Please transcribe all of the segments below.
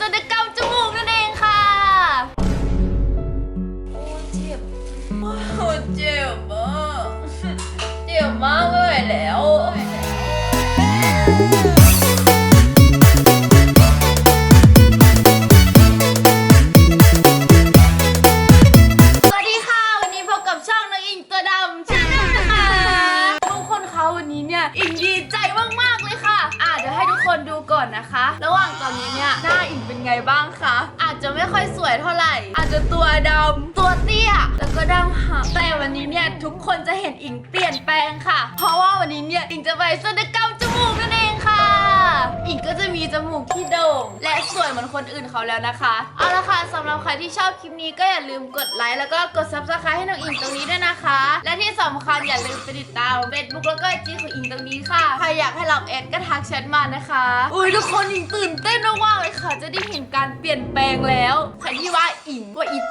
ศัลยกรรมจมูกนั่นเองค่ะ โอ้เจ็บ โอ้เจ็บมากเจ็บมากไม่ไหวแล้ว เนี่ยหน้าอิงเป็นไงบ้างคะ อาจจะไม่ค่อยสวยเท่าไหร่ อาจจะตัวดำตัวเตี้ย แล้วก็ดังหักแต่วันนี้เนี่ยทุกคนจะเห็นอิงเปลี่ยนแปลงค่ะ เพราะว่าวันนี้เนี่ยอิงจะไปศัลยกรรมจมูกนั่นเอง อิงก็จะมีจมูกที่โด่งและสวยเหมือนคนอื่นเขาแล้วนะคะ เอาละค่ะสำหรับใครที่ชอบคลิปนี้ก็อย่าลืมกดไลค์แล้วก็กด subscribe ให้น้องอิงตรงนี้ด้วยนะคะ และที่สำคัญอย่าลืมไปติดตาม Facebook แล้วก็จีของอิงตรงนี้ค่ะ ใครอยากให้รับแอดก็ทักแชทมานะคะ อุ้ยทุกคนอิงตื่นเต้นมากๆเลยค่ะ จะได้เห็นการเปลี่ยนแปลงแล้ว ใครที่ว่า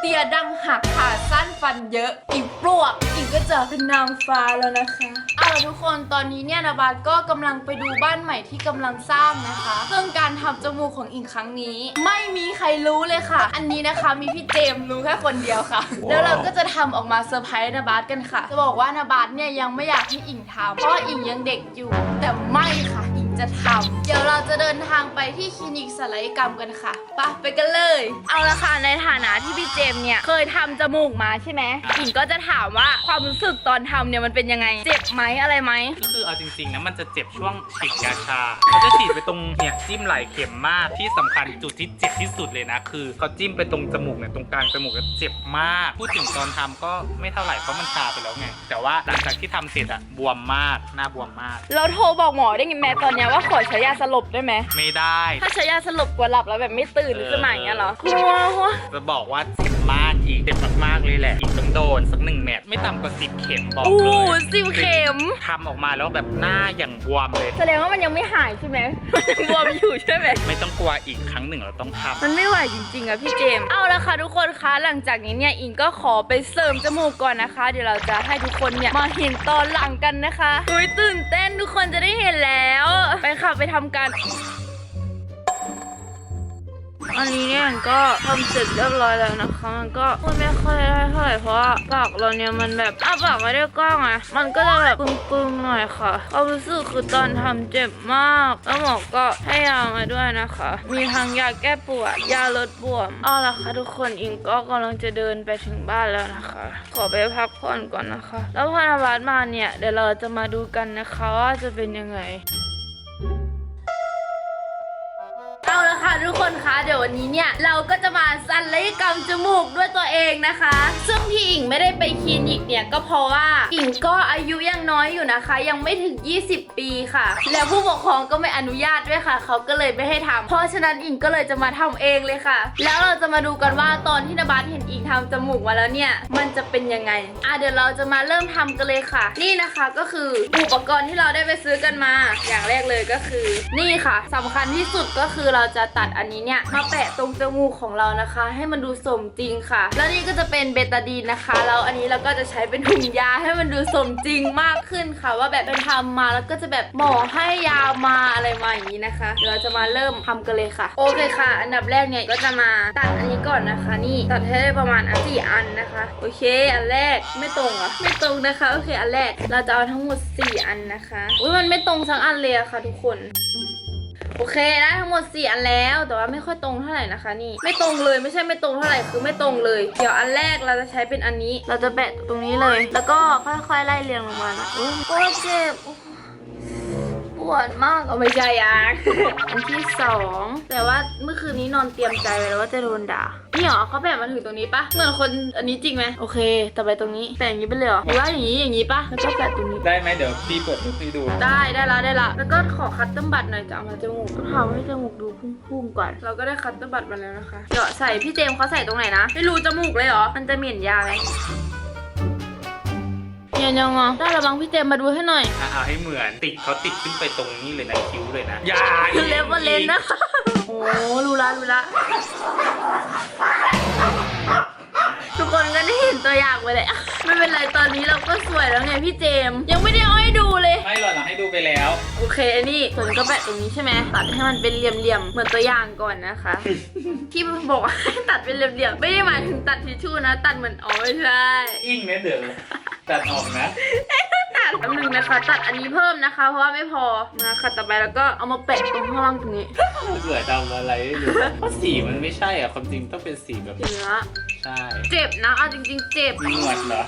ตียดังหักขาสั้นฟันเยอะอิงปลวกอิงก็จะเป็นนางฟ้าแล้วนะคะเอาล่ะทุกคนตอนนี้เนี่ยนาบาก็กำลังไปดูบ้านใหม่ที่กำลังสร้างนะคะซึ่งการทำจมูกของอิงครั้งนี้ ไม่มีใครรู้เลยค่ะ อันนี้นะคะมีพี่เจมส์รู้แค่คนเดียวค่ะ แล้วเราก็จะทำออกมาเซอร์ไพรส์นาบาสกันค่ะ จะบอกว่านาบาสเนี่ยยังไม่อยากให้อิงทำเพราะอิงยังเด็กอยู่ แต่ไม่ค่ะ จะทำเดี๋ยวเราจะเดินทางไปที่คลินิกศัลยกรรมกันค่ะไปไปกันเลย เอาละค่ะในฐานะที่พี่เจมส์เนี่ยเคยทำจมูกมาใช่ไหมอิงก็จะถามว่าความรู้สึกตอนทำเนี่ยมันเป็นยังไง เจ็บไหมอะไรไหม ก็คือเอาจริงๆนะมันจะเจ็บช่วงฉีดยาชาเขาจะฉีดไปตรงเนี่ยจิ้มไหล่เข็มมากที่สำคัญจุดที่เจ็บที่สุดเลยนะคือเขาจิ้มไปตรงจมูกเนี่ยตรงกลางจมูกก็เจ็บมาก พูดถึงตอนทำก็ไม่เท่าไหร่เพราะมันชาไปแล้วไงแต่ว่าหลังจากที่ทำเสร็จอะบวมมากหน้าบวมมาก เราโทรบอกหมอได้ไงแม่ตอนเนี้ยว่าขอใช้ยาสลบได้ไหม ไม่ได้ ถ้าใช้ยาสลบกลัวหลับแล้วแบบไม่ตื่นหรือจะมาอย่างเงี้ยเหรอกลัววะจะบอกว่าเจ็บมากอีกเจ็บมากๆเลยแหละ อีกต้องโดนสักหนึ่งแมตช์ไม่ต่ำกว่าสิบเข็มบอกโอ้เลโหยสิวเข็ม ทำออกมาแล้วแบบหน้าอย่างบวมเลย แสดงว่ามันยังไม่หายใช่ไหมมันยังบวมอยู่ใช่ไหม ไม่ต้องกลัวอีกครั้งหนึ่งเราต้องทำมันไม่ไหวจริงๆอะพี่เจมส์เอาละค่ะทุกคนคะ หลังจากนี้เนี่ยอิงก็ขอไปเสริมจมูกก่อนนะคะ เดี๋ยวเราจะให้ทุกคนเนี่ยมาเห็นตอนหลังกันนะคะอุ้ยตื่นเต้น ทุกคนจะได้เห็นแล้ว ไปค่ะไปทำการ อันนี้เนี่ยก็ทำเสร็จเรียบร้อยแล้วนะคะ มันก็พูดไม่ค่อยได้เท่าไหร่เพราะว่าปากเราเนี่ยมันแบบอ้าปากไม่ได้กว้างอะมันก็จะแบบปึ้งๆหน่อยค่ะความรู้สึกคือตอนทำเจ็บมาก แล้วหมอก็ให้ยามาด้วยนะคะ มีทั้งยาแก้ปวด ยาลดบวมเอาละค่ะทุกคนอิงก็กำลังจะเดินไปถึงบ้านแล้วนะคะ ขอไปพักผ่อนก่อนนะคะ แล้วพอนาบาสมาเนี่ยเดี๋ยวเราจะมาดูกันนะคะว่าจะเป็นยังไง ทุกคนคะเดี๋ยววันนี้เนี่ยเราก็จะมาศัลยกรรมจมูกด้วยตัวเองนะคะ ซึ่งที่อิงไม่ได้ไปคลินิกเนี่ยก็เพราะว่าอิงก็อายุยังน้อยอยู่นะคะ ยังไม่ถึง 20 ปีค่ะ แล้วผู้ปกครองก็ไม่อนุญาตด้วยค่ะ เขาก็เลยไม่ให้ทำเพราะฉะนั้นอิงก็เลยจะมาทำเองเลยค่ะ แล้วเราจะมาดูกันว่าตอนที่นบัสเห็นอิงทำจมูกมาแล้วเนี่ยมันจะเป็นยังไงอะเดี๋ยวเราจะมาเริ่มทำกันเลยค่ะ นี่นะคะก็คืออุปกรณ์ที่เราได้ไปซื้อกันมา อย่างแรกเลยก็คือ นี่ค่ะสำคัญที่สุดก็คือเราจะตัดอันนี้เนี่ยมาแปะตรงจมูกของเรานะคะ ให้มันดูสมจริงค่ะ แล้วนี่ก็จะเป็นเบตาดีนนะคะแล้วอันนี้เราก็จะใช้เป็นถุงยาให้มันดูสมจริงมากขึ้นค่ะ ว่าแบบเป็นทำมาแล้วก็จะแบบหมอให้ยามาอะไรมาอย่างนี้นะคะเดี๋ยวเราจะมาเริ่มทำกันเลยค่ะ โอเคค่ะ อันดับแรกเนี่ยก็จะมาตัดอันนี้ก่อนนะคะ นี่ตัดให้ได้ประมาณอันสี่อันนะคะ โอเค อันแรกไม่ตรงเหรอไม่ตรงนะคะโอเคอันแรกเราจะเอาทั้งหมด 4 อันนะคะอุ้ยมันไม่ตรงทั้งอันเลยอะค่ะทุกคน โอเคได้ทั้งหมด 4 อันแล้ว แต่ว่าไม่ค่อยตรงเท่าไหร่นะคะนี่ ไม่ตรงเลยไม่ใช่ไม่ตรงเท่าไหร่คือไม่ตรงเลย เดี๋ยวอันแรกเราจะใช้เป็นอันนี้ เราจะแปะตรงนี้เลย แล้วก็ค่อยๆไล่เรียงลงมานะโอ้ยโอ้ยเจ็บโอ้ยปวดมากเอาไม่ใช่อะอันที่สองแต่ว่าเมื่อคืนนี้นอนเตรียมใจไว้แล้วว่าจะโดนด่า นี่เหรอเขาแปะมาถึงตรงนี้ปะเหมือนคนอันนี้จริงไหมโอเค ต่อไปตรงนี้แปะอย่างนี้ไปเลยเหรอหรือว่าอย่างนี้อย่างนี้ปะแล้วก็แปะตรงนี้ ได้ไหมเดี๋ยวพี่เปิดรูปให้ดู ได้ได้ละได้ละแล้วก็ขอคัตเตอร์บัตหน่อยจะเอามาจมูกต้องทำให้จมูกดูพุ่งๆก่อน เราก็ได้คัตเตอร์บัตมาแล้วนะคะเดี๋ยวใส่พี่เจมส์เขาใส่ตรงไหนนะไม่รู้จมูกเลยเหรอมันจะเหม็นยาไหมเย็นยังอะได้ระบังพี่เจมส์มาดูให้หน่อย อะเอาให้เหมือนติดเขาติดขึ้นไปตรงนี้เลยนะคิ้วเลยนะ อย่าคือเล็บมาเลนนะ โอ้รู้ละรู้ละทุกคนก็ได้เห็นเห็นตัวอย่างไปเลยไม่เป็นไรตอนนี้เราก็สวยแล้วเนี่ยพี่เจมส์ยังไม่ได้เอาให้ดูเลย ไม่หรอกนะให้ดูไปแล้ว โอเคอันนี้ส่วนก็แปะตรงนี้ใช่ไหมตัดให้มันเป็นเหลี่ยมๆเหมือนตัวอย่างก่อนนะคะ ที่บอกว่าให้ตัดเป็นเหลี่ยมๆไม่ได้หมายถึงตัดทิชชู่นะ ตัดเหมือนอ๋อไม่ใช่ อิงเนี่ยเดี๋ยวตัดออกนะตัด แป๊บนึงนะคะ ตัดอันนี้เพิ่มนะคะ เพราะว่าไม่พอมาค่ะต่อไปแล้วก็เอามาแปะตรงข้างล่างตรงนี้เบื่อทำอะไรไม่รู้เพราะสีมันไม่ใช่อะความจริงต้องเป็นสีแบบเนื้อใช่ เจ็บนะเอาจริง ๆ เจ็บมีหนวดเหรอ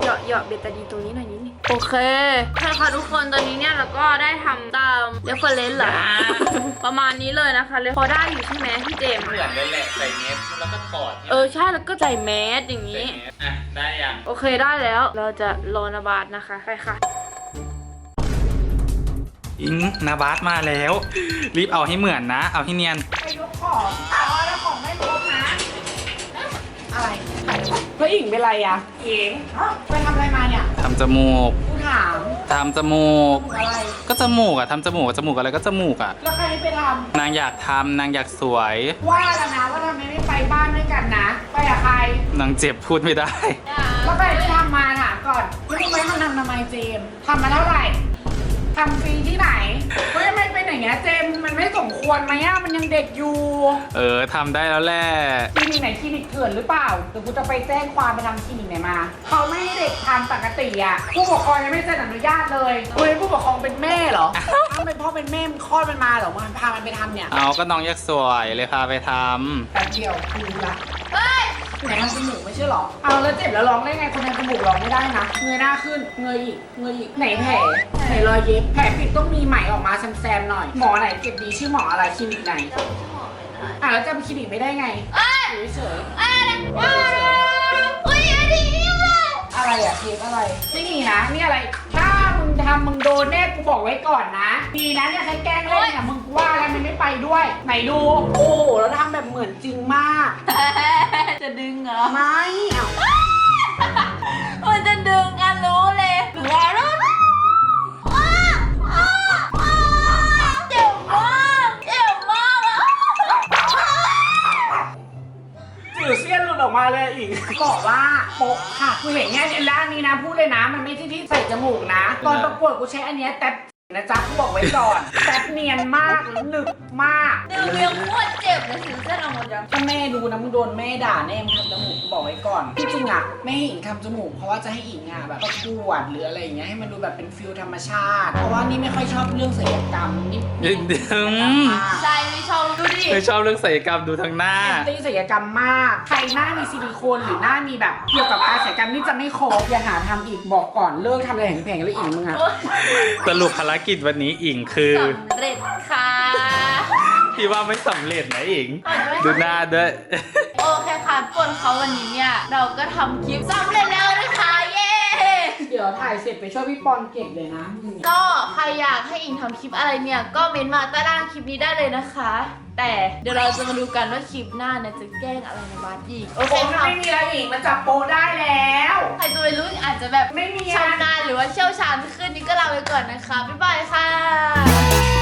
เหยาะเหยาะเบตาดีนตรงนี้หน่อยนิดนึงโอเคใช่ค่ะทุกคนตอนนี้เนี่ยเราก็ได้ทำตามเรฟเฟรนซ์เหรอ ประมาณนี้เลยนะคะเลยพอได้อยู่ใช่ไหมพี่เจมส์เหมือนเลยแหละใส่เมสแล้วก็ถอดเออใช่แล้วก็ใส่แมสอย่างใส่นี้เมสอะได้ยังโอเคได้แล้ว เราจะรอนาบาทนะคะไปค่ะ อิงนาบาสมาแล้ว รีบเอาให้เหมือนนะ เอาให้เนียน ไปยกของเอาแล้วของไม่ครบนะ อะไร เฮ้ยอิงเป็นไรอะอิงไปทำอะไรมาเนี่ยทำจมูกกูถามทำจมูก อะไร ก็จมูกอะทำจมูกจมูกอะไรก็จมูกอะแล้วใครให้ไปทนางอยากทำนางอยากสวยำว่าแล้วนะว่าทำไมไม่ไปบ้านด้วยกันนะ ไปกับใคร นางเจ็บพูดไม่ได้ แล้วใครไปทำมาถามก่อนแล้วรู้ไหมมันทำทำไมเจมส์ทำมาเท่าไหร่ ควรไหมอะมันยังเด็กอยู่เออทำได้แล้วแหละคลินิกไหนคลินิกเถื่อนหรือเปล่าเดี๋ยวกูจะไปแจ้งความไปทำคลินิกไหนมาเขาไม่ให้เด็กทำปกติอะผู้ปกครองยังไม่เซ็นอนุญาตเลยเฮ้ยผู้ปกครองเป็นแม่เหรอถ้าเป็นพ่อเป็นแม่มันคลอดมันมาเหรอมันพามันไปทำเนี่ยเอาก็น้องอยากสวยเลยพาไปทแป๊บเดียวกูรู้ละ ไหนทำจมูกไม่ใช่เหรอ เอาแล้วเจ็บแล้วร้องได้ไงคนทำจมูกร้องไม่ได้นะ เงยหน้าขึ้น เงยอีก เงยอีก ไหนแผลไหนรอยเย็บ แผลปิดต้องมีไหมออกมาแซมๆหน่อย หมอไหนเจ็บดีชื่อหมออะไรคลินิกไหนอะแล้วจำคลินิกไม่ได้ไงอยู่เฉยๆอุ้ยอันนี้เลยอะไรอะเทปอะไร ไม่มีนะ นี่อะไร ถ้ามึงทำมึงโดนแน่กูบอกไว้ก่อนนะ ดีนะเนี่ยใครแกล้งเล่นเนี่ยมึงว่าแล้วมันไม่ไปด้วย ไหนดู โอ้โหแล้วทำแบบเหมือนจริงมาก จะดึงเหรอ ไม่เอามันจะดึงกันรู้เลยหรือว่ารู้นะอ้าอ้าอ้าเจ็บมากเจ็บมากอะจืดเสี้ยนหลุดออกมาเลยอีก บอกว่าโป๊ะค่ะกูเห็นเนี่ยร้านนี้นะพูดเลยนะ มันไม่ใช่ที่ใส่จมูกนะ ตอนประกวดกูใช้อันเนี้ยแต่นะจ๊ะกูบอกไว้ก่อนแต่เนียนมากแล้วหนึบ มากดึงเรียงโคตรเจ็บเลยถึงเส้นออกหมดยังถ้าแม่ดูนะมึงโดนแม่ด่าแน่มึงทำจมูกกูบอกไว้ก่อนที่จริงอะแม่ให้อิงทำจมูกเพราะว่าจะให้อิงอะแบบประกวดหรืออะไรอย่างเงี้ยให้มันดูแบบเป็นฟิลธรรมชาติ เพราะว่านี่ไม่ค่อยชอบเรื่องศิลปกรรมนี่ำดึงดึงใจไม่ชอบดูดิไม่ชอบเรื่องศัลยกรรมดูทางหน้า แอนตี้ศิลปกรรมมาก ใครหน้ามีซิลิโคนหรือหน้ามีแบบเกี่ยวกับการศิลปกรรมนี่จะไม่ครบอย่าหาทำอีกบอกก่อนเลิกทำอะไรแผงๆแล้วอิงมึงอะสรุปภารกิจวันนี้อิงคือ สำเร็จค่ะ ที่ว่าไม่สำเร็จนะอิงดูหน้าด้วย โอเคค่ะทุกคนเขาวันนี้เนี่ย เราก็ทำคลิปสำเร็จแล้วนะคะ เย้ เดี๋ยวถ่ายเสร็จไปช่วยพี่ปอนเก็บเลยนะมึงก็ใครอยากให้อิงทำคลิปอะไรเนี่ย ก็เม้นต์มาใต้ล่างคลิปนี้ได้เลยนะคะ แต่เดี๋ยวเราจะมาดูกันว่าคลิปหน้าเนี่ยจะแกล้งอะไรในบ้านอีก โอโอ้เคโหค่ะ ไม่มีอะไรอีกมันจับโปรได้แล้ว ใครจะไปรู้อาจจะแบบไม่มีอะชำนาญหรือว่าเชี่ยวชาญขึ้นนี่ก็ลาไปก่อนนะคะ บ๊ายบายค่ะ